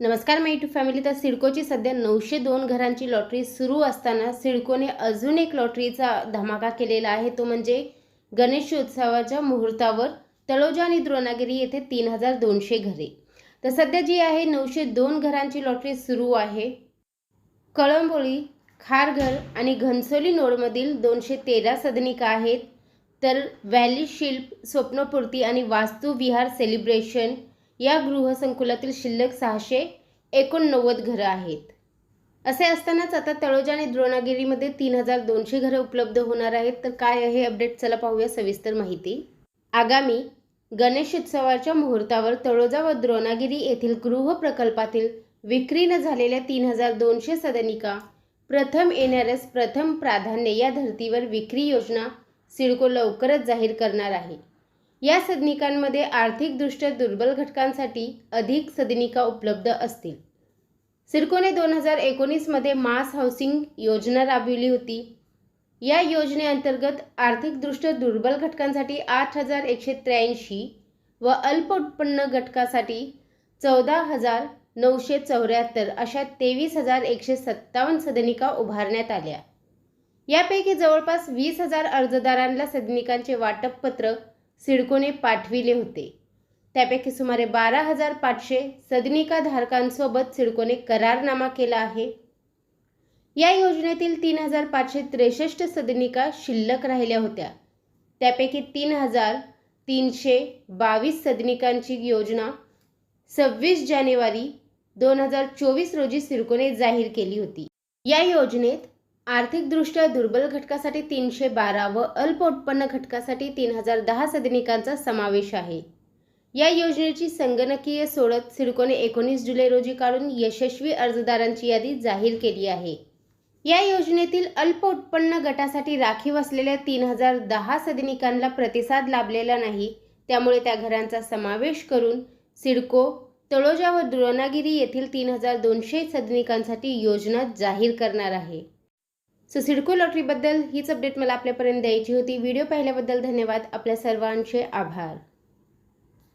नमस्कार माय to family. तर सिडकोची सध्या नऊशे दोन घरांची लॉटरी सुरू असताना सिडकोने अजून एक लॉटरीचा धमाका केलेला आहे. तो म्हणजे गणेशोत्सवाच्या मुहूर्तावर तळोजा आणि द्रोणागिरी येथे तीन हजार दोनशे घरे. तर सध्या जी आहे नऊशे दोन घरांची लॉटरी सुरू आहे. कळंबोळी खारघर आणि घनसोली नोडमधील दोनशे तेरा सदनिका आहेत. तर व्हॅली शिल्प स्वप्नपूर्ती आणि वास्तुविहार सेलिब्रेशन या गृहसंकुलातील शिल्लक सहाशे एकोणनव्वद घरं आहेत. असे असतानाच आता तळोजा आणि द्रोणागिरीमध्ये तीन हजार दोनशे घरं उपलब्ध होणार आहेत. तर काय आहे अपडेट? चला पाहूया सविस्तर माहिती. आगामी गणेशोत्सवाच्या मुहूर्तावर तळोजा व द्रोणागिरी येथील गृह प्रकल्पातील विक्रीनं झालेल्या तीन हजार दोनशे सदनिका प्रथम येणाऱ्यास प्रथम प्राधान्य या धर्तीवर विक्री योजना सिडको लवकरच जाहीर करणार आहे. या सदनिकांमध्ये आर्थिकदृष्ट्या दुर्बल घटकांसाठी अधिक सदनिका उपलब्ध असतील. सिडकोने दोन हजार एकोणीसमध्ये मास हाऊसिंग योजना राबविली होती. या योजनेअंतर्गत आर्थिकदृष्ट्या दुर्बल घटकांसाठी आठ हजार एकशे त्र्याऐंशी व अल्प उत्पन्न घटकासाठी चौदा हजार नऊशे चौऱ्याहत्तर अशा तेवीस हजार एकशे सत्तावन्न सदनिका उभारण्यात आल्या. यापैकी जवळपास वीस हजार अर्जदारांना सदनिकांचे वाटपपत्र सिडकोने पाठविले होते. त्यापैकी सुमारे बारा हजार पाचशे सदनिकाधारकांसोबत सिडकोने करारनामा केला आहे. या योजनेतील तीन हजार पाचशे त्रेसष्ट सदनिका शिल्लक राहिल्या होत्या. त्यापैकी तीन हजार तीनशे बावीस सदनिकांची योजना सव्वीस जानेवारी दोन हजार चोवीस रोजी सिडकोने जाहीर केली होती. या योजनेत आर्थिकदृष्ट्या दुर्बल घटकासाठी तीनशे बारा व अल्प उत्पन्न घटकासाठी तीन हजार दहा सदनिकांचा समावेश आहे. या योजनेची संगणकीय सोडत सिडकोने एकोणीस जुलै रोजी काढून यशस्वी अर्जदारांची यादी जाहीर केली आहे. या योजनेतील अल्प उत्पन्न गटासाठी राखीव असलेल्या तीन हजार दहा सदनिकांना प्रतिसाद लाभलेला नाही त्यामुळे त्या घरांचा समावेश करून सिडको तळोजा व द्रोणागिरी येथील तीन हजार दोनशे सदनिकांसाठी योजना जाहीर करणार आहे. सो सिडको लॉटरीबद्दल हीच अपडेट मला आपल्यापर्यंत द्यायची होती. व्हिडिओ पाहिल्याबद्दल धन्यवाद. आपल्या सर्वांचे आभार.